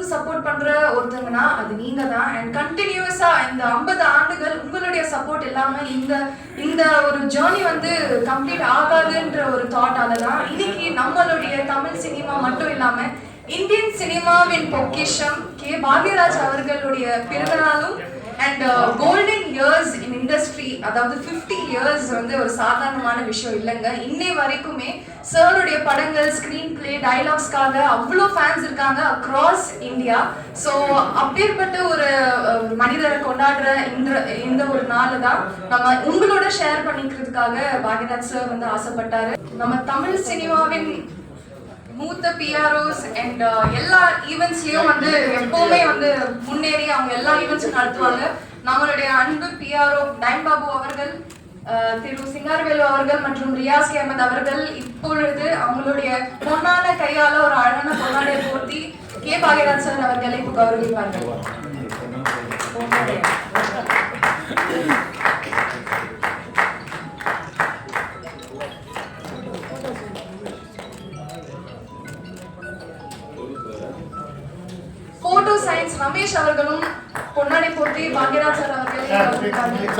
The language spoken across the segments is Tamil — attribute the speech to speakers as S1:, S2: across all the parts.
S1: உங்களுக்கு சப்போர்ட் பண்ற ஒருத்தங்கன்னா அது நீங்க தான் அண்ட் கண்டினியூஸா இந்த ஐம்பது ஆண்டுகள் உங்களுடைய சப்போர்ட் இல்லாம இந்த இந்த ஒரு ஜேர்னி வந்து கம்ப்ளீட் ஆகாதுன்ற ஒரு தாட்டால தான் இன்னைக்கு நம்மளுடைய தமிழ் சினிமா மட்டும் இல்லாம இந்தியன் சினிமாவின் பொக்கிஷம் கே பாக்யராஜ் அவர்களுடைய பிறந்தநாளும் அண்ட் கோல்டன் இயர்ஸ் இண்டஸ்ட்ரி அதாவது ஃபிஃப்டி இயர்ஸ் வந்து ஒரு சாதாரணமான விஷயம் இல்லைங்க இன்னை வரைக்குமே சாருடைய படங்கள் ஸ்க்ரீன் பிளே டைலாக்ஸ்க்காக அவ்வளோ ஃபேன்ஸ் இருக்காங்க அக்ராஸ் இந்தியா ஸோ அப்படிப்பட்ட ஒரு மனிதரை கொண்டாடுற இந்த இந்த ஒரு நாள் தான் நம்ம உங்களோட ஷேர் பண்ணிக்கிறதுக்காக பாகிராஜ் சார் வந்து ஆசைப்பட்டாரு நம்ம தமிழ் சினிமாவின் மூத்த பிஆர்ஓஸ் அண்ட் எல்லா ஈவெண்ட்ஸ்லயும் வந்து எப்பவுமே வந்து முன்னேறி அவங்க எல்லா ஈவெண்ட்ஸும் நடத்துவாங்க நம்மளுடைய அன்பு பிஆர்ஓ நயன் பாபு அவர்கள் திரு சிங்கார்வேலு அவர்கள் மற்றும் ரியாஸ் அகமது அவர்கள் இப்பொழுது அவங்களுடைய பொன்னான கையால ஒரு அழகான பொன்னாடை போர்த்தி கே பாகிராஜ் சார் அவர்களை கௌரவிப்பார்கள்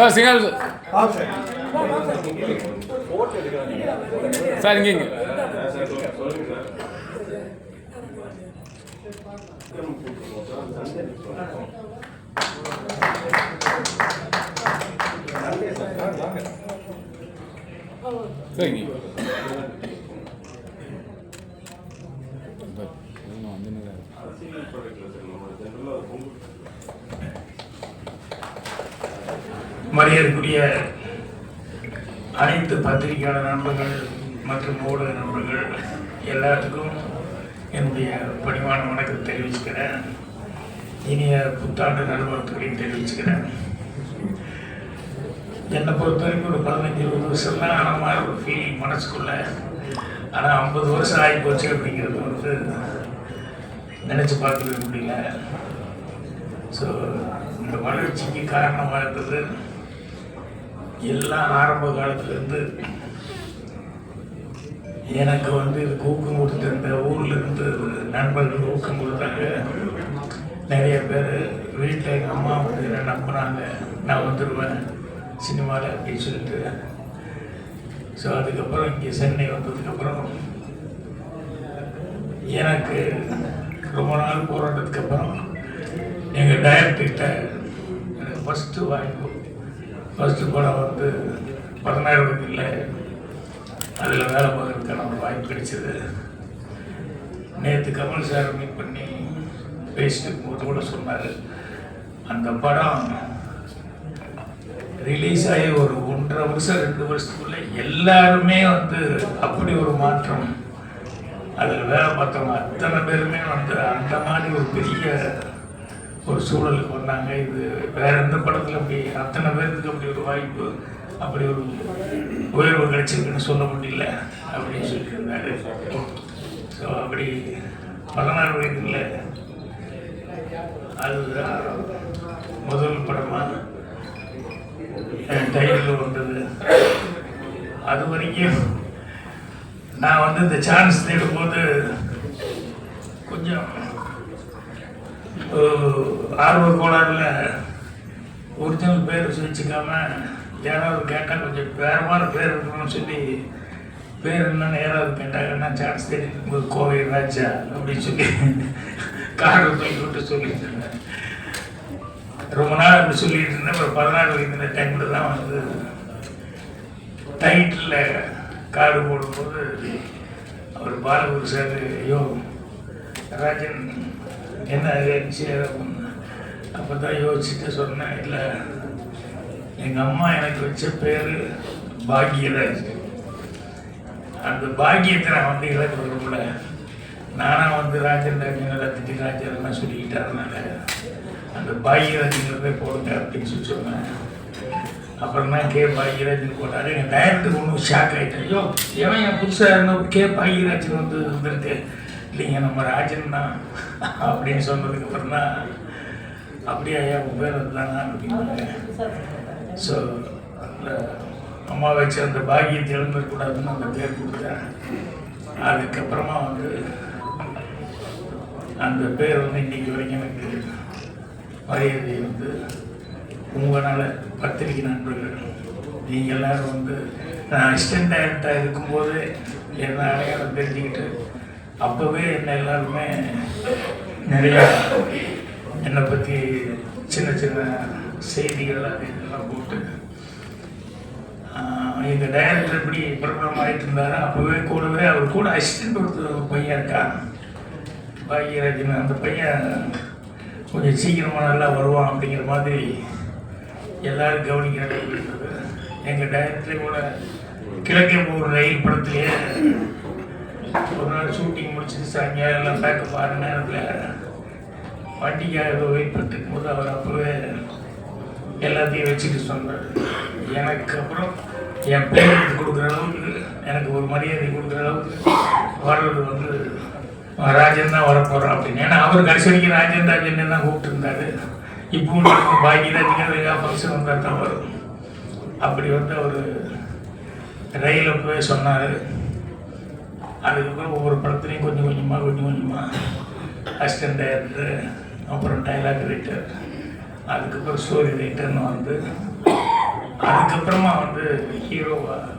S1: சார் சிக்னல் சார் இங்கே இங்கே
S2: சரிங்க மரியாதைக்குரிய அனைத்து பத்திரிகையாளர் நண்பர்கள் மற்றும் ஊடக நண்பர்கள் எல்லாத்துக்கும் என்னுடைய பணிவான வணக்கம் தெரிவிச்சுக்கிறேன் இனிய புத்தாண்டு நல்வாழ்த்துக்களையும் தெரிவிச்சுக்கிறேன் என்னை பொறுத்த வரைக்கும் ஒரு பதினஞ்சு இருபது வருஷம்லாம் மாதிரி ஒரு ஃபீலிங் மனசுக்குள்ள ஆனால் ஐம்பது வருஷம் ஆகி போச்சு அப்படிங்கிறது வந்து நினச்சி பார்க்கவே முடியல ஸோ இந்த வளர்ச்சிக்கு காரணமாக இருந்தது எல்லாம் ஆரம்ப காலத்துலேருந்து எனக்கு வந்து இது ஊக்கம் கொடுத்துருந்த ஊரில் இருந்து நண்பர்கள் ஊக்கம் கொடுத்தாங்க நிறைய பேர் வீட்டில் எங்கள் அம்மா வந்து என்ன நம்புகிறாங்க நான் வந்துடுவேன் சினிமாவில் அப்படின்னு சொல்லிட்டு ஸோ அதுக்கப்புறம் இங்கே சென்னை வந்ததுக்கப்புறம் எனக்கு ரொம்ப நாள் போராட்டத்துக்கு அப்புறம் எங்கள் டைரக்டர்கிட்ட எனக்கு ஃபஸ்ட்டு வாங்கி ஃபஸ்ட்டு படம் வந்து பதினாயிரம் இல்லை அதில் வேலை பார்க்குறதுக்கு நமக்கு வாய்ப்பு கிடைச்சிது நேற்று கமல் சார் மீட் பண்ணி பேசிட்டு போது கூட சொன்னார் அந்த படம் ரிலீஸ் ஆகி ஒரு ஒன்றரை வருஷம் ரெண்டு வருஷத்துக்குள்ளே எல்லாருமே வந்து அப்படி ஒரு மாற்றம் அதில் வேலை பார்த்தவங்க அத்தனை பேருமே வந்து அந்த மாதிரி ஒரு பெரிய ஒரு சூழலுக்கு வந்தாங்க இது வேற எந்த படத்தில் அப்படி அத்தனை பேருக்கு அப்படி ஒரு வாய்ப்பு அப்படி ஒரு உயர்வு கிடைச்சிருக்குன்னு சொல்ல முடியல அப்படின்னு சொல்லியிருந்தாரு ஸோ அப்படி பதினாறு வயதில் அதுதான் முதல் படமாக டைட்டில் வந்தது அது வரைக்கும் நான் வந்து இந்த சான்ஸ் தேடும்போது கொஞ்சம் ஆர்வ கோளாறில் ஒரிஜினல் பேர் வச்சுக்காமல் யாராவது கேட்டால் கொஞ்சம் பேரமான பேர் இருக்கணும்னு சொல்லி பேர் என்னென்னு யாராவது கேட்டாங்கன்னா சான்ஸ் தெரியும் கோவை ராஜா அப்படின்னு சொல்லி கார்டு போய் விட்டு சொல்லிட்டு இருந்தேன் ரொம்ப நாள் அப்படி சொல்லிட்டு இருந்தேன் அப்புறம் பதினாறு வயது டைமில் தான் வந்து டைட்டில் கார்டு போடும்போது அவர் பாலகுரு சார் ஐயோ ராஜன் என்ன ஆகிடுச்சு அப்போ தான் யோசிச்சுட்டு சொன்னேன் இல்லை எங்கள் அம்மா எனக்கு வச்ச பேர் பாக்கியராஜ் அந்த பாக்கியத்தை நான் வந்து இழக்க விரும்பல நானாக வந்து ராஜன் ராஜன் ரத்தினி ராஜன்லாம் சொல்லிக்கிட்டு அந்த பாக்கியராஜங்கிறதே போடுங்க அப்படின்னு சொல்லி சொன்னேன் அப்புறம் தான் கே பாக்யராஜன் போட்டார் எங்கள் டயருக்கு ஒன்றும் ஷாக் ஆகிட்டேன் ஐயோ எவன் என் புதுசாக இருந்தால் கே பாக்யராஜன் வந்து வந்திருக்கு நீங்கள் நம்ம ராஜன் தான் அப்படின்னு சொன்னதுக்கு அப்புறம் தான் அப்படியே ஐயா உங்கள் பேர் அதுதானா அப்படின்னு ஸோ அதில் அம்மா வச்சு அந்த பாகியத்தை எழுந்திருக்கூடாதுன்னு அந்த பேர் கொடுத்தேன் அதுக்கப்புறமா வந்து அந்த பேர் வந்து இன்றைக்கி வரைக்கும் எனக்கு மரியாதை வந்து உங்களால் பத்திரிக்கை நண்பர்கள் நீங்கள் எல்லோரும் வந்து நான் அசிஸ்டன்ட் டைரக்டராக இருக்கும்போது என்ன அடையாளம் தெரிஞ்சுக்கிட்டு அப்போவே என்ன எல்லாருமே நிறையா என்னை பற்றி சின்ன சின்ன செய்திகள் அது இதெல்லாம் போட்டு எங்கள் டைரக்டர் எப்படி பிரபலம் ஆகிட்டு இருந்தாரோ அப்போவே கூடவே அவர் கூட அசிஸ்டன்ட் கொடுத்த ஒரு பையன் இருக்கான் பாக்யராஜன் அந்த பையன் கொஞ்சம் சீக்கிரமாக நல்லா வருவான் அப்படிங்கிற மாதிரி எல்லோரும் கவனிக்கிறாங்க எங்கள் டைரக்டரே கூட கிழக்கே போகிற ரயில் படத்துலேயே ஒரு நாள் ஷூட்டிங் முடிச்சுட்டு சாயங்காலம் எல்லாம் பேக்கப் ஆறு நேரத்தில் வண்டிக்காக ஏதோ வெயிட் பண்ணிருக்கும் போது அவர் அப்போவே எல்லாத்தையும் வச்சுட்டு சொன்னார் எனக்கு அப்புறம் என் பேருக்கு கொடுக்குற அளவுக்கு எனக்கு ஒரு மரியாதை கொடுக்குற அளவுக்கு வர்றது வந்து ராஜன் தான் வரப்போகிறோம் அப்படின்னு ஏன்னா அவர் கடைசி ராஜன் ராஜன் தான் கூப்பிட்டுருந்தாரு இப்போ பாக்கி தான் ஃபங்க்ஷன் வந்தால் தான் வரும் அப்படி வந்து அவர் ரயிலில் போய் சொன்னார் அதுக்கப்புறம் ஒவ்வொரு படத்துலையும் கொஞ்சம் கொஞ்சமாக கொஞ்சம் கொஞ்சமாக அசிஸ்டன்ட் டைரக்டர் அப்புறம் டைலாக் ரைட்டர் அதுக்கப்புறம் ஸ்டோரி ரைட்டர்னு வந்து அதுக்கப்புறமா வந்து ஹீரோவாக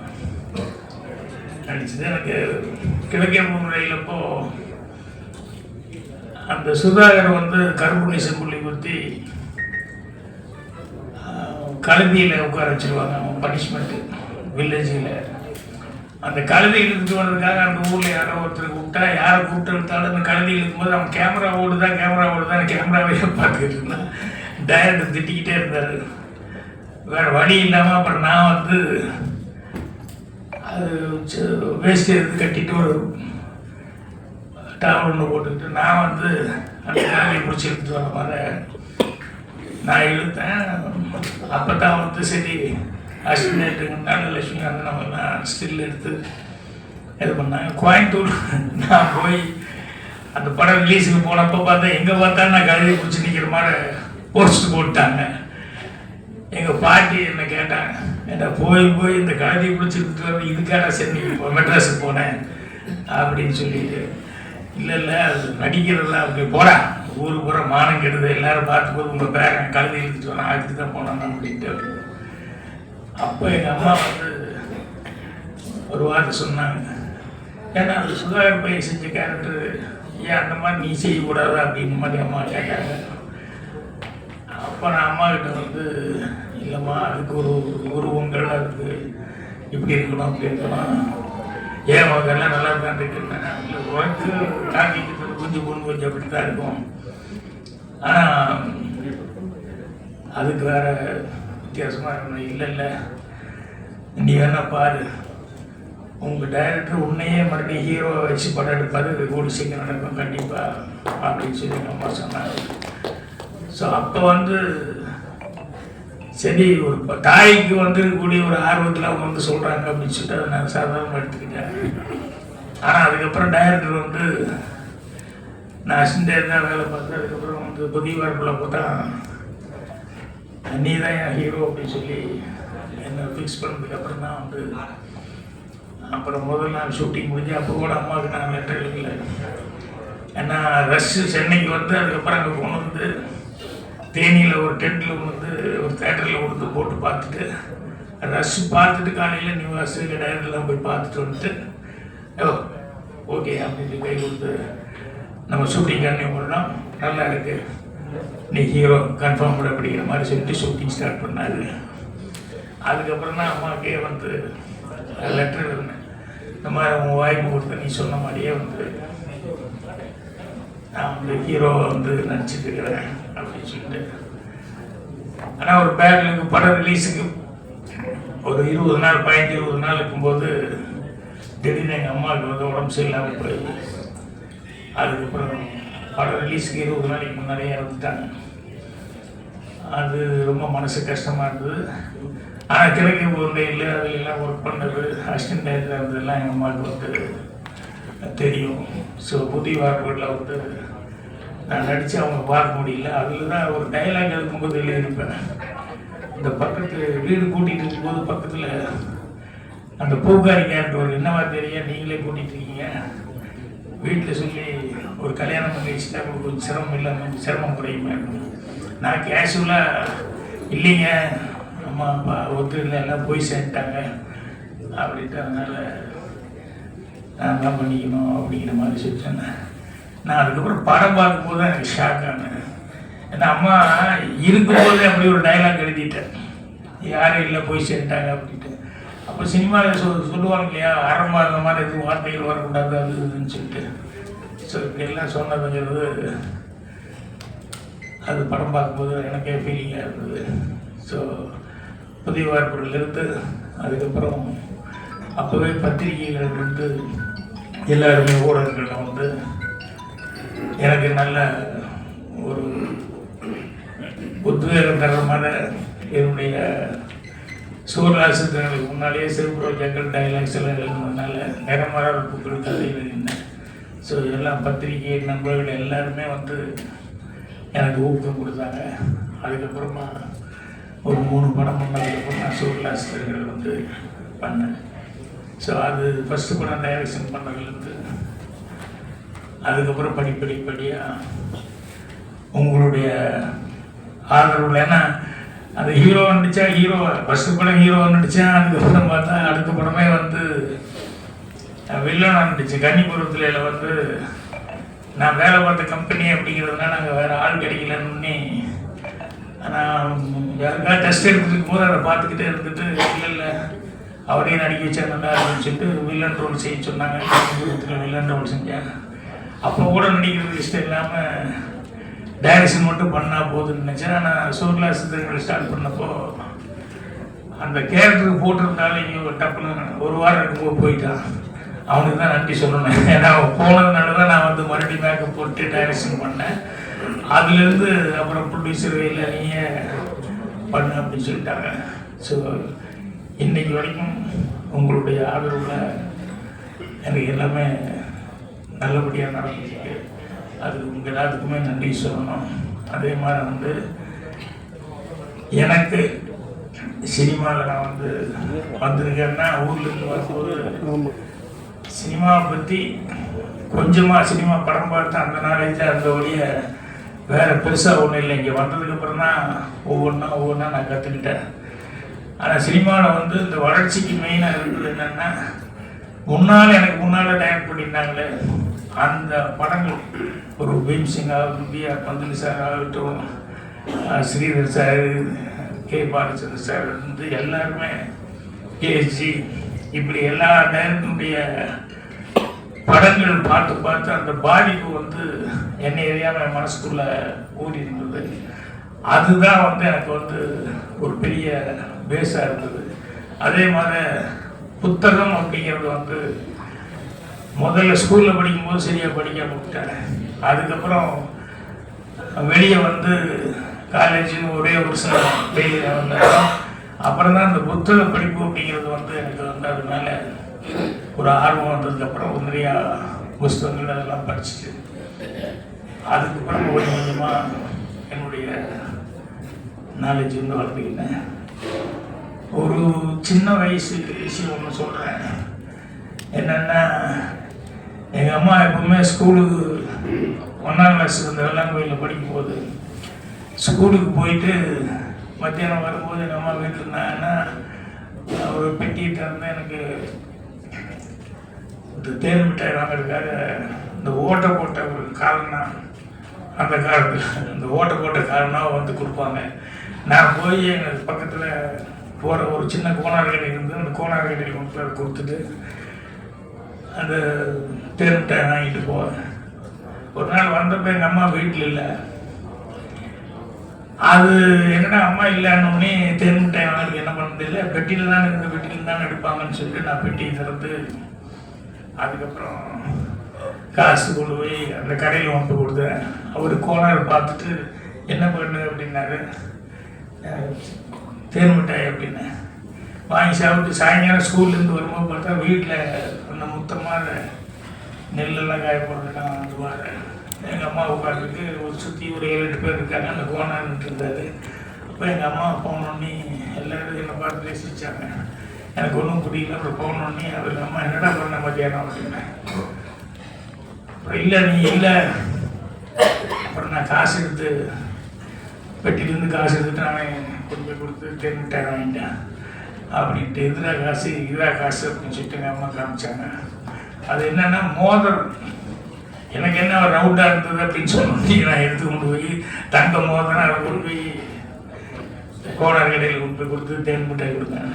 S2: நடிச்சது எனக்கு முறையில் முறையிலப்போ அந்த சுதாகர் வந்து கரும்புனை புள்ளி குத்தி கல்வியில் உட்கார வச்சுருவாங்க அவன் பனிஷ்மெண்ட்டு வில்லேஜில் அந்த கழுதை இழுத்துட்டு வர்றதுக்காக அந்த ஊரில் யாரோ ஒருத்தர் கூப்பிட்டா யாரை கூப்பிட்டு எடுத்தாலும் அந்த கழுதை இழுக்கும்போது அவன் கேமரா ஓடுதான் கேமரா ஓடுதான் கேமராவே பார்த்துக்கிட்டு இருந்தான் டயர்ட்டு திட்டிக்கிட்டே இருந்தார் வேறு வழி இல்லாமல் அப்புறம் நான் வந்து அது வேஸ்ட் எடுத்து கட்டிட்டு ஒரு டவர் ஒன்று போட்டுக்கிட்டு நான் வந்து அந்த கழுதை பிடிச்சி இழுத்துட்டு வர மாதிரி நான் இழுத்தேன் அப்போ தான் வந்து சரி அசிஸ்டன்ட் தனலட்சுமிகாந்த் நம்மலாம் ஸ்டில் எடுத்து இது பண்ணாங்க கோயம்புத்தூர் நான் போய் அந்த படம் ரிலீஸுக்கு போனப்போ பார்த்தா எங்கே பார்த்தாலும் நான் கழுவி பிடிச்சி நிற்கிற மாதிரி போஸ்ட் போட்டாங்க எங்கள் பாட்டி என்னை கேட்டாங்க என்ன போய் போய் இந்த கழுதி பிடிச்சிருக்கிறது இதுக்காக சென்னை மெட்ராஸுக்கு போனேன் அப்படின்னு சொல்லிட்டு இல்லை இல்லை அது நடிக்கிறதெல்லாம் அப்படி போடா ஊருக்கு போகிற மானம் கெடுது எல்லோரும் பார்த்துக்கோ உங்கள் பேரன் கழுதி எழுதிட்டு வரேன் அதுக்கு தான் போனேன் அப்படின்ட்டு அப்போ எங்கள் அம்மா வந்து ஒரு வார்த்தை சொன்னாங்க ஏன்னா அது சுதாகர் பையன் செஞ்ச கேரக்டர் ஏன் அந்த மாதிரி நீ செய்யக்கூடாது அப்படின்ற மாதிரி அம்மா கேட்டாங்க அப்போ நான் அம்மா கிட்ட வந்து இல்லைம்மா அதுக்கு ஒரு உருவங்கள் அதுக்கு இப்படி இருக்கணும் அப்படி இருக்கலாம் ஏன் உனக்கெல்லாம் நல்லா தான் இருக்கேன் இல்லை கொஞ்சம் பொண்ணு கொஞ்சம் அப்படி தான் இருக்கும் ஆனால் அதுக்கு வேறு வித்தியாசமாக இருக்கணும் இல்லை இல்லை நீ வேணா பாரு உங்கள் டைரக்டர் உன்னையே மறுபடியும் ஹீரோவை வச்சு படம் எடுப்பார் இது கூட சீக்கிரம் நடக்கும் கண்டிப்பாக அப்படின்னு சொல்லி அம்மா சொன்னார் ஸோ அப்போ வந்து சரி ஒரு தாய்க்கு வந்துருக்கக்கூடிய ஒரு ஆர்வத்தில் அவங்க வந்து சொல்கிறாங்க அப்படின்னு சொல்லிட்டு அதை நான் சாதாரணமாக எடுத்துக்கிட்டேன் ஆனால் அதுக்கப்புறம் டைரக்டர் வந்து நான் சிந்தையாக வேலை பார்த்தேன் அதுக்கப்புறம் வந்து புதிய வரப்பில் பார்த்தா நீ தான் என் ஹீரோ அப்படின்னு சொல்லி என்னை ஃபிக்ஸ் பண்ணதுக்கப்புறம் தான் வந்து அப்புறம் முதல் நாள் ஷூட்டிங் முடிஞ்சு அப்போ கூட அம்மாவுக்கு நான் லெட்டர் எழுதல ஏன்னா ரஷ்ஷு சென்னைக்கு வந்து அதுக்கப்புறம் அங்கே கொண்டு வந்து தேனியில் ஒரு டென்ட்டில் வந்து ஒரு தேட்டரில் கொடுத்து போட்டு பார்த்துட்டு ரஷ் பார்த்துட்டு காலையில் நியூ ஆஸ்திரேலியா டயர்லாம் போய் பார்த்துட்டு வந்துட்டு ஓ ஓகே அப்படின்னு கை கொடுத்து நம்ம ஷூட்டிங் கண்டினியூ பண்ணோம் நல்லா இருக்குது நீ ஹீரோ கன்ஃபார்ம் கூட பிடிக்கிற மாதிரி சொல்லிட்டு ஷூட்டிங் ஸ்டார்ட் பண்ணார் அதுக்கப்புறம் தான் அம்மாவுக்கே வந்து லெட்டர் இருந்தேன் இந்த மாதிரி உன் வாய்ப்பு கொடுத்த நீ சொன்ன மாதிரியே வந்து நான் வந்து ஹீரோவை வந்து நினச்சிட்டு இருக்கிறேன் அப்படின்னு சொல்லிட்டு ஆனால் ஒரு பேரலுக்கு படம் ரிலீஸுக்கு ஒரு இருபது நாள் பதினஞ்சு இருபது நாள் இருக்கும்போது திடீர்னு எங்கள் அம்மாவுக்கு வந்து உடம்பு சரியில்லாமல் போய் அதுக்கப்புறம் படம் ரிலீஸ்க்கு இருபது நாளைக்கு முன்னாடியே இறந்துட்டாங்க அது ரொம்ப மனசு கஷ்டமாக இருந்தது ஆனால் கிழக்கு உருண்டையில் அதிலெல்லாம் ஒர்க் பண்ணது அசிஸ்டன்ட் டயத்தில் இருந்ததுலாம் எங்கள் அம்மாவுக்கு வந்து தெரியும் ஸோ புதிய வார்டுகளில் வந்து நான் நடித்து அவங்க பார்க்க முடியல அதில் தான் ஒரு டைலாக் இருக்கும்போது இருப்பேன் இந்த பக்கத்து வீடு கூட்டிகிட்டு இருக்கும்போது பக்கத்தில் அந்த பூக்காரிக்கான்ற ஒரு என்னவா தெரிய நீங்களே கூட்டிகிட்டு இருக்கீங்க வீட்டில் சொல்லி ஒரு கல்யாணம் பண்ணி வச்சுட்டா உங்களுக்கு சிரமம் இல்லாமல் சிரமம் குறையும் நான் கேஷுவலாக இல்லைங்க அம்மா அப்பா ஒத்துக்கிட்டு எல்லாம் போய் சேர்ந்துட்டாங்க அப்படின்ட்டு அதனால் நான் தான் பண்ணிக்கணும் அப்படிங்கிற மாதிரி சொல்லிட்டேன் நான் அதுக்கப்புறம் படம் பார்க்கும்போது தான் எனக்கு ஷாக் ஆனேன் என் அம்மா இருக்கும்போது அப்படி ஒரு டைலாக் எழுதிட்டேன் யாரும் இல்லை போய் சேர்ந்துட்டாங்க அப்படின்ட்டு அப்போ சினிமாவில் சொல்லுவாங்க இல்லையா அறம் மாதிரி எதுவும் வார்த்தைகள் வரக்கூடாது அது இதுன்னு சொல்லிட்டு மினிஸ்டருக்கெல்லாம் சொன்ன கொஞ்சது அது படம் பார்க்கும்போது எனக்கே ஃபீலிங்காக இருந்தது ஸோ புதிய இருந்து அதுக்கப்புறம் அப்போவே பத்திரிகைகள் வந்து எல்லாருமே ஊடகங்களில் வந்து எனக்கு நல்ல ஒரு உத்வேகம் தரமான என்னுடைய சூரராசிரியர்களுக்கு முன்னாலேயே ஜங்கல் டைலாக்ஸ் எல்லாம் எழுதுனதுனால நிறமரால் புக்கள் கதைகள் என்ன ஸோ எல்லா பத்திரிகை நண்பர்கள் எல்லாருமே வந்து எனக்கு ஊக்கம் கொடுத்தாங்க அதுக்கப்புறமா ஒரு மூணு படம் பண்ணதுக்கப்புறம் நான் சூர்லாஸ்டர்கள் வந்து பண்ணேன் ஸோ அது ஃபஸ்ட்டு படம் டைரக்ஷன் பண்ணதுலேருந்து அதுக்கப்புறம் படிப்படிப்படியாக உங்களுடைய ஆதரவு ஏன்னா அது ஹீரோ நடித்தா ஹீரோ ஃபஸ்ட்டு படம் ஹீரோ நடித்தேன் அதுக்கப்புறம் பார்த்தா அடுத்த படமே வந்து வில்லன் வந்துச்சு கன்னிபுரத்தில் வந்து நான் வேலை பார்த்த கம்பெனி அப்படிங்கிறதுனால நாங்கள் வேறு ஆள் கிடைக்கலன்னு ஆனால் டெஸ்ட் எடுத்துட்டு போகிற அதை பார்த்துக்கிட்டே இருந்துட்டு இல்லை இல்லை நடிக்க வச்சா நல்லா சொல்லிட்டு வில்லன் ரோல் செய்ய சொன்னாங்க கன்னிபுரத்தில் வில்லன் ரோல் செஞ்சாங்க அப்போ கூட நடிக்கிறது இஷ்டம் இல்லாமல் டைரக்ஷன் மட்டும் பண்ணால் போதுன்னு நினச்சேன் ஆனால் சூர்லா சித்திரங்கள் ஸ்டார்ட் பண்ணப்போ அந்த கேரக்டருக்கு போட்டிருந்தாலும் இங்கே ஒரு டப்புன்னு ஒரு வாரம் இருக்கும்போது போயிட்டான் அவனுக்கு தான் நன்றி சொல்லணும் ஏன்னா அவன் போனதுனால தான் நான் வந்து மறுபடியும் மேக்கப் போட்டு டைரக்ஷன் பண்ணேன் அதுலேருந்து அப்புறம் ப்ரொடியூசர் இல்லை நீங்கள் பண்ணு அப்படின்னு சொல்லிட்டாங்க ஸோ இன்றைக்கு வரைக்கும் உங்களுடைய ஆதரவில் எனக்கு எல்லாமே நல்லபடியாக நடந்துச்சு அது உங்கள் எல்லாத்துக்குமே நன்றி சொல்லணும் அதே மாதிரி வந்து எனக்கு சினிமாவில் நான் வந்து வந்திருக்கேன்னா ஊர்லேருந்து வரும்போது சினிமாவை பற்றி கொஞ்சமாக சினிமா படம் பார்த்தேன் அந்த நாளைக்கு அந்த ஒழிய வேறு பெருசாக ஒன்றும் இல்லை இங்கே வந்ததுக்கப்புறம் தான் ஒவ்வொன்றா ஒவ்வொன்றா நான் கற்றுக்கிட்டேன் ஆனால் சினிமாவில் வந்து இந்த வளர்ச்சிக்கு மெயினாக இருக்குது என்னென்னா முன்னால் எனக்கு முன்னால் டயர் பண்ணியிருந்தாங்களே அந்த படங்கள் ஒரு பீம்சிங் ஆகட்டும் பி ஆர் பந்தலி சார் ஆகட்டும் Sridhar sir K Balachandra sir வந்து எல்லாருமே கேஜி இப்படி எல்லா நேரத்தினுடைய படங்கள் பார்த்து பார்த்து அந்த பாதிப்பு வந்து என்ன எரியாம என் மனசுக்குள்ள ஊறி இருந்தது அதுதான் வந்து எனக்கு வந்து ஒரு பெரிய பேஸாக இருந்தது அதே மாதிரி புத்தகம் அப்படிங்கிறது வந்து முதல்ல ஸ்கூலில் படிக்கும்போது சரியாக படிக்க முடிச்சாங்க அதுக்கப்புறம் வெளியே வந்து காலேஜின்னு ஒரே ஒரு சில வெளியே வந்தோம் அப்புறம் தான் இந்த புத்தக படிப்பு அப்படிங்கிறது வந்து எனக்கு வந்து மேலே ஒரு ஆர்வம் வந்ததுக்கப்புறம் நிறையா புஸ்தகங்கள் அதெல்லாம் படிச்சுட்டு அதுக்கப்புறம் கொஞ்சம் கொஞ்சமாக என்னுடைய நாலேஜ் வந்து வளர்த்துக்கிட்டேன் ஒரு சின்ன வயசு விஷயம் ஒன்று சொல்கிறேன் என்னென்னா எங்கள் அம்மா எப்பவுமே ஸ்கூலுக்கு ஒன்றாம் கிளாஸ் இந்த வெள்ளாங்கோயிலில் படிக்கும்போது ஸ்கூலுக்கு போயிட்டு மத்தியானம் வரும்போது எங்கள் அம்மா வீட்டில் இருந்தாங்கன்னா ஒரு பெட்டிகிட்ட இருந்து எனக்கு இந்த தேர் மிட்டாய் வாங்கிறதுக்காக இந்த ஓட்டை போட்ட ஒரு காரணம் அந்த காலத்தில் இந்த ஓட்டை போட்ட காரணம் வந்து கொடுப்பாங்க நான் போய் எனக்கு பக்கத்தில் போகிற ஒரு சின்ன கோணார் கடையில் இருந்து அந்த கோணார் கடையில் கொண்டு கொடுத்துட்டு அந்த தேர் மிட்டாய் வாங்கிட்டு போவேன் ஒரு நாள் வந்தப்போ எங்கள் அம்மா வீட்டில் இல்லை அது என்னடா அம்மா இல்லைன்னொடனே தேன் மிட்டாய் என்ன பண்ண தெரியல பெட்டியில் தான் இந்த பெட்டியில் தான் எடுப்பாங்கன்னு சொல்லிட்டு நான் பெட்டியை திறந்து அதுக்கப்புறம் காசு கொண்டு போய் அந்த கடையில் கொண்டு கொடுத்தேன் அவர் கோனர் பார்த்துட்டு என்ன பண்ணு அப்படின்னாரு தேன் மிட்டாய் அப்படின்னு வாங்கி சாப்பிட்டு சாயங்காலம் ஸ்கூல்லேருந்து வரும்போது பார்த்தா வீட்டில் அந்த மொத்தமாக நெல்லெல்லாம் காய போடுறதுலாம் வந்துவார் எங்கள் அம்மா உட்காந்துட்டு ஒரு சுற்றி ஒரு ஏழு எட்டு பேர் இருக்காங்க அந்த கோனான்ட்டு இருந்தார் அப்போ எங்கள் அம்மா போனோடனே எல்லோரும் என்னை பார்த்து பேசிச்சாங்க எனக்கு ஒன்றும் புரியல அப்புறம் போனோடனே அவர் அம்மா என்னடா பண்ண மாதிரியான அப்படின்னா அப்புறம் இல்லை நீ இல்லை அப்புறம் நான் காசு எடுத்து பெட்டிலேருந்து காசு எடுத்துட்டு அவன் கொண்டு கொடுத்து தேர்மிட்டாக வாங்கிட்டான் அப்படின்ட்டு எதிராக காசு இதாக காசு அப்படின்னு சொல்லிட்டு எங்கள் அம்மா காமிச்சாங்க அது என்னென்னா மோதிரம் எனக்கு என்ன ஒரு ரவுண்டாக இருந்தது அப்படின்னு சொன்னி நான் எடுத்து கொண்டு போய் தங்க மோதிரம் அதை கொண்டு போய் கோடார் கடையில் கொண்டு போய் கொடுத்து தேன் மிட்டாய் கொடுத்தேன்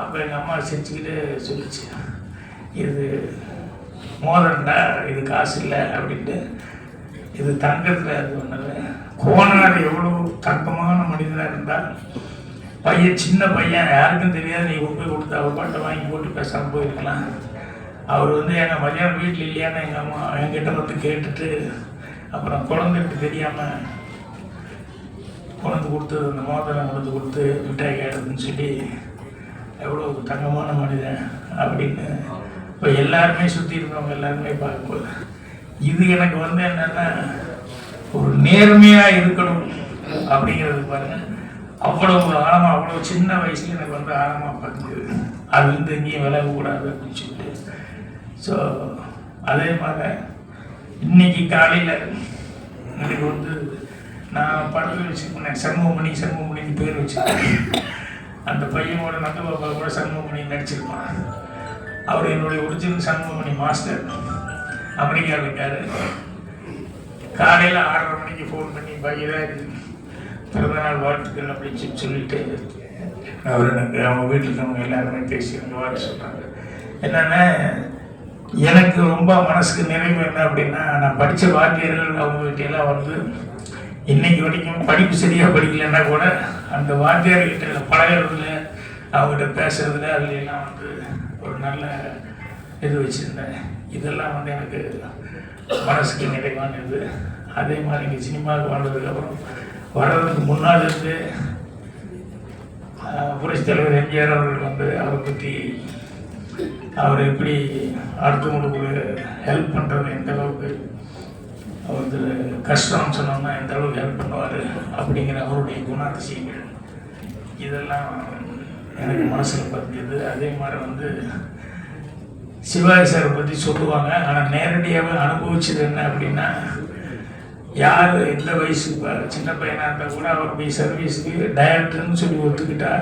S2: அப்போ எங்கள் அம்மா செஞ்சுக்கிட்டு சொல்லிச்சு இது மோதிரண்டா இது காசு இல்லை அப்படின்ட்டு இது தங்கத்தில் அது ஒன்றுல கோனார் எவ்வளோ தங்கமான மனிதனாக இருந்தால் பையன் சின்ன பையன் யாருக்கும் தெரியாது நீ கொண்டு போய் கொடுத்த அவர் பாட்டை வாங்கி போட்டு பேசாமல் போயிருக்கலாம் அவர் வந்து என்னை மதியம் வீட்டில் இல்லையான்னு எங்கள் அம்மா என்கிட்ட வந்து கேட்டுட்டு அப்புறம் குழந்தைக்கு தெரியாமல் குழந்தை கொடுத்து அந்த மோதிரம் கொடுத்து கொடுத்து மிட்டாய் கேட்டதுன்னு சொல்லி எவ்வளோ தங்கமான மனிதன் அப்படின்னு இப்போ எல்லாருமே சுற்றி இருந்தவங்க எல்லாருமே பார்க்கும்போது இது எனக்கு வந்து என்னென்னா ஒரு நேர்மையாக இருக்கணும் அப்படிங்கிறது பாருங்கள் ஒரு ஆழமாக அவ்வளோ சின்ன வயசுலேயும் எனக்கு வந்து ஆழமாக பார்க்குது அது வந்து எங்கேயும் விலகக்கூடாது அப்படின்னு சொல்லிட்டு ஸோ அதே மாதிரி இன்னைக்கு காலையில் எனக்கு வந்து நான் படத்தில் வச்சு பண்ணேன் சண்முகமணி சண்முகமணிக்கு பேர் வச்சு அந்த பையனோட நந்த பாப்பா கூட சண்முகமணி நடிச்சிருப்பான் அவர் என்னுடைய ஒரிஜினல் சண்முகமணி மாஸ்டர் அமெரிக்காவில் இருக்கார் காலையில் ஆறரை மணிக்கு ஃபோன் பண்ணி பையன் பிறந்தநாள் வாழ்த்துக்கள் அப்படின்னு சொல்லிட்டு அவர் எனக்கு அவங்க வீட்டில் இருக்கவங்க எல்லாருமே பேசி வாழ்த்து சொன்னாங்க என்னென்ன எனக்கு ரொம்ப மனசுக்கு நிறைவு என்ன அப்படின்னா நான் படித்த வாத்தியர்கள் அவங்ககிட்டலாம் வந்து இன்னைக்கு வரைக்கும் படிப்பு சரியாக படிக்கலைன்னா கூட அந்த வாத்தியார்கிட்ட பழகிறதுல அவங்ககிட்ட பேசுறதுல அதுலாம் வந்து ஒரு நல்ல இது வச்சுருந்தேன் இதெல்லாம் வந்து எனக்கு மனசுக்கு நிறைவானது இது அதே மாதிரி இங்கே சினிமாவுக்கு வந்ததுக்கப்புறம் வர்றதுக்கு முன்னால் இருந்து புரட்சித் தலைவர் எம்ஜிஆர் அவர்கள் வந்து அவரை பற்றி அவர் எப்படி அடுத்தவங்களுக்கு ஹெல்ப் பண்ணுறது எந்த அளவுக்கு வந்து கஷ்டம்னு சொன்னோம்னா எந்த அளவுக்கு ஹெல்ப் பண்ணுவார் அப்படிங்கிற அவருடைய குணாதிசயங்கள் இதெல்லாம் எனக்கு மனசில் பதிஞ்சது அதே மாதிரி வந்து சிவாஜி சாரை பற்றி சொல்லுவாங்க ஆனால் நேரடியாக அனுபவிச்சது என்ன அப்படின்னா யார் எந்த வயசு சின்ன பையனாக இருந்தால் கூட அவர் போய் சர்வீஸுக்கு டைரக்டர்னு சொல்லி ஒத்துக்கிட்டா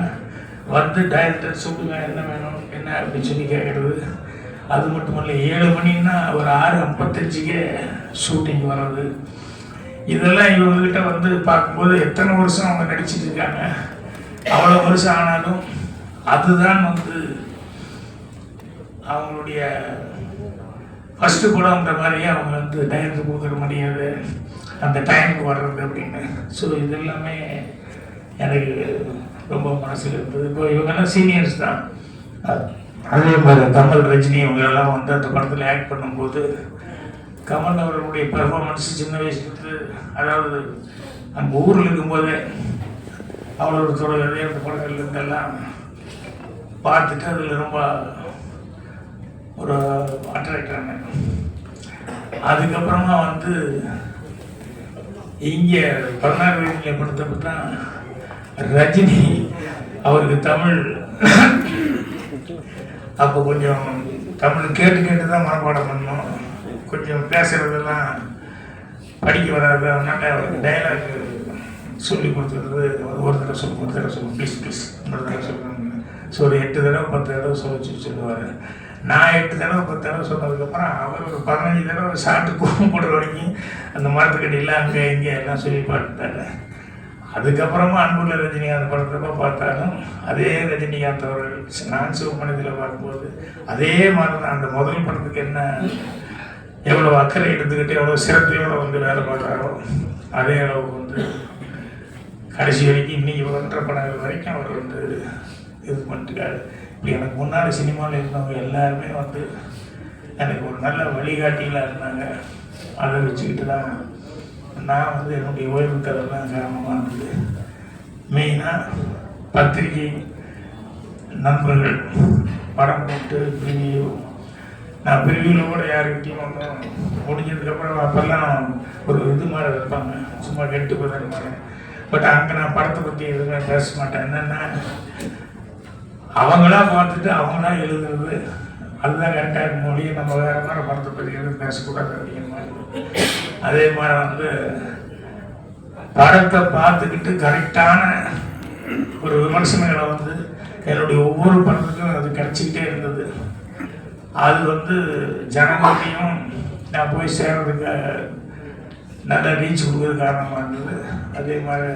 S2: வந்து டைரக்டர் சொல்லுங்கள் என்ன வேணும் என்ன சொல்லி கேட்குறது அது மட்டும் இல்லை ஏழு மணின்னா ஒரு ஆறு ஐம்பத்தஞ்சுக்கே ஷூட்டிங் வர்றது இதெல்லாம் இவங்ககிட்ட வந்து பார்க்கும்போது எத்தனை வருஷம் அவங்க நடிச்சிட்டு இருக்காங்க அவ்வளோ வருஷம் ஆனாலும் அதுதான் வந்து அவங்களுடைய ஃபஸ்ட்டு படம்ன்ற மாதிரியே அவங்க வந்து டயத்துக்கு கொடுக்குற மாதிரியாது அந்த டைமுக்கு வர்றது அப்படின்னு ஸோ இது எல்லாமே எனக்கு ரொம்ப மனசில் இருந்தது இப்போ இவங்கெல்லாம் சீனியர்ஸ் தான் அதே மாதிரி கமல் ரஜினி இவங்களெல்லாம் வந்து அந்த படத்தில் ஆக்ட் பண்ணும்போது கமல் அவர்களுடைய பெர்ஃபார்மன்ஸ் சின்ன வயசுலேருந்து அதாவது நம்ம ஊரில் இருக்கும்போதே அவளோட தொடர்களை அந்த இருந்தெல்லாம் பார்த்துட்டு அதில் ரொம்ப ஒரு அட்ராக்ட் ஆனேன் அதுக்கப்புறமா வந்து இங்கே பதினாறு வயதில் படுத்தப்பட்டால் ரஜினி அவருக்கு தமிழ் அப்போ கொஞ்சம் தமிழ் கேட்டு கேட்டு தான் மனப்பாடம் பண்ணோம் கொஞ்சம் பேசுகிறதெல்லாம் படிக்க வராது அதனால டைலாக் சொல்லி கொடுத்துருது ஒரு தடவை சொல்லு ஒரு தடவை சொல்லு ப்ளீஸ் ப்ளீஸ் ஒரு தடவை சொல்லுங்க ஸோ ஒரு எட்டு தடவை பத்து தடவை சொல்லி சொல்லுவார் நான் எட்டு தடவை பத்து தடவை சொன்னதுக்கப்புறம் அவர் ஒரு பதினஞ்சு தடவை சாப்பிட்டு கூப்பிடுற வரைக்கும் அந்த மரத்துக்கிட்ட எல்லாம் அங்கே இங்கே எல்லாம் சொல்லி பார்த்துட்டாரு அதுக்கப்புறமா அன்புள்ள ரஜினிகாந்த் படத்தப்போ பார்த்தாலும் அதே ரஜினிகாந்த் அவர்கள் நான் சிவமனத்தில் பார்க்கும்போது அதே மாதிரி தான் அந்த முதல் படத்துக்கு என்ன எவ்வளோ அக்கறை எடுத்துக்கிட்டு எவ்வளோ சிறப்பையோட வந்து வேலை பார்க்குறாரோ அதே அளவுக்கு வந்து கடைசி வரைக்கும் இன்றைக்கி ஒன்றரை படங்கள் வரைக்கும் அவர் வந்து இது பண்ணிருக்காரு இப்போ எனக்கு முன்னால் சினிமாவில் இருந்தவங்க எல்லாருமே வந்து எனக்கு ஒரு நல்ல வழிகாட்டிகளாக இருந்தாங்க அதை வச்சுக்கிட்டு தான் நான் வந்து என்னுடைய ஓய்வு தரலாம் காரணமாக இருந்தது மெயினாக பத்திரிகை நண்பர்கள் படம் போட்டு பிரிவியூ நான் பிரிவியூவில் கூட யாருக்கிட்டையும் வந்தோம் முடிஞ்சதுக்கப்புறம் அப்போல்லாம் ஒரு இது மாதிரி இருப்பாங்க சும்மா கெட்டு போகிற பட் அங்கே நான் படத்தை பற்றி எதுவுமே பேச மாட்டேன் என்னென்னா அவங்களாம் பார்த்துட்டு அவங்களாம் எழுதுறது அதுதான் கரெக்டாக மொழியை நம்ம வேறு மாதிரி படத்தை பற்றி எதுவும் பேசக்கூடாது அப்படிங்கிற மாதிரி அதே மாதிரி வந்து படத்தை பார்த்துக்கிட்டு கரெக்டான ஒரு விமர்சனங்களை வந்து என்னுடைய ஒவ்வொரு படத்துக்கும் அது கிடச்சிக்கிட்டே இருந்தது அது வந்து ஜனங்களையும் நான் போய் சேர்றதுக்கு நல்லா ரீச் கொடுக்குறது காரணமாக இருந்தது அதே மாதிரி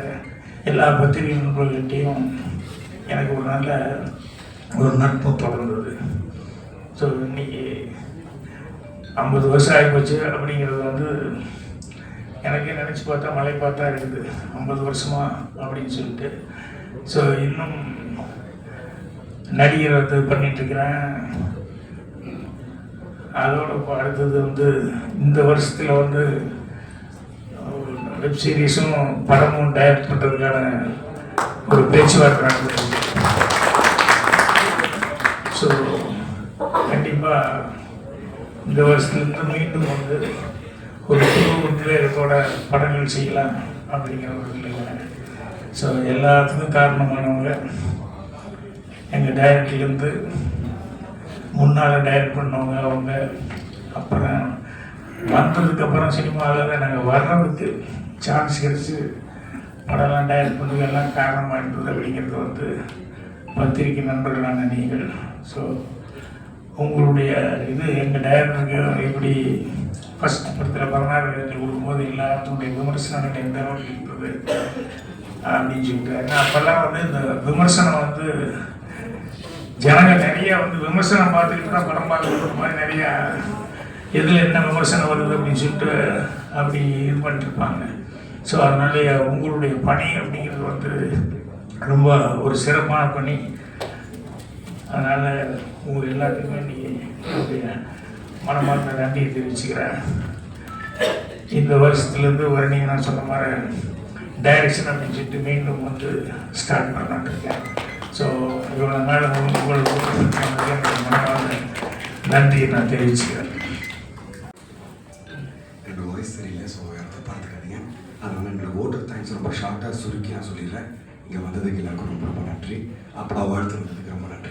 S2: எல்லா பத்திரிகை நண்பர்கள்கிட்டையும் எனக்கு ஒரு நல்ல ஒரு நட்பு தொடர்ந்தது ஸோ இன்றைக்கி ஐம்பது வருஷம் ஆகி போச்சு அப்படிங்கிறது வந்து எனக்கே நினச்சி பார்த்தா மழை பார்த்தா இருக்குது ஐம்பது வருஷமா அப்படின்னு சொல்லிட்டு ஸோ இன்னும் நடிகர் வந்து பண்ணிகிட்ருக்கிறேன் அதோட இப்போ அடுத்தது வந்து இந்த வருஷத்தில் வந்து வெப் சீரீஸும் படமும் டைரக்ட் பண்ணுறதுக்கான ஒரு பேச்சுவார்த்தை நடந்துருக்கு ஸோ கண்டிப்பாக இந்த வருஷத்துலேருந்து மீண்டும் வந்து ஒரு குழு ஒன்று படங்கள் செய்யலாம் அப்படிங்கிற ஒரு நிலை ஸோ எல்லாத்துக்கும் காரணமானவங்க எங்கள் டைரக்டர்லேருந்து முன்னால் டைரக்ட் பண்ணவங்க அவங்க அப்புறம் வந்ததுக்கப்புறம் சினிமாவில் நாங்கள் வர்றதுக்கு சான்ஸ் கிடச்சி படம்லாம் டைரக்ட் பண்ணது எல்லாம் காரணமாக இருந்தது அப்படிங்கிறது வந்து பத்திரிக்கை நண்பர்களான நீங்கள் ஸோ உங்களுடைய இது எங்கள் டேரக்டருக்கு எப்படி ஃபஸ்ட் படத்தில் பரணாக கொடுக்கும்போது எல்லாத்துடைய விமர்சனங்கள் எந்த அளவுக்கு இருக்குது அப்படின்னு சொல்லிட்டு ஏன்னா அப்போல்லாம் வந்து இந்த விமர்சனம் வந்து ஜனங்கள் நிறையா வந்து விமர்சனம் பார்த்துக்கிட்டு தான் படம் பார்க்கறது மாதிரி நிறையா எதில் என்ன விமர்சனம் வருது அப்படின்னு சொல்லிட்டு அப்படி இது பண்ணிட்டுருப்பாங்க ஸோ அதனால உங்களுடைய பணி அப்படிங்கிறது வந்து ரொம்ப ஒரு சிறப்பான பணி அதனால் உங்கள் எல்லாத்துக்குமே இன்னைக்கு மனமார்ந்த நன்றியை தெரிவிச்சுக்கிறேன் இந்த வருஷத்துலேருந்து வர நீங்கள் நான் சொன்ன மாதிரி டைரக்ஷன் அப்படின்னு சொல்லிட்டு மீண்டும் வந்து ஸ்டார்ட் பண்ணலான்ட்ருக்கேன் ஸோ இவ்வளோ நாள் உங்களுக்கு மனமார்ந்த நன்றியை நான் தெரிவிச்சுக்கிறேன் ஸோ தேங்க்ஸ் ரொம்ப ஷார்ட்டாக சுருக்கியாக சொல்லிடுறேன் இங்கே வந்ததுக்கு எல்லாருக்கும் ரொம்ப ரொம்ப நன்றி அப்பா வாழ்த்து வந்ததுக்கு ரொம்ப நன்றி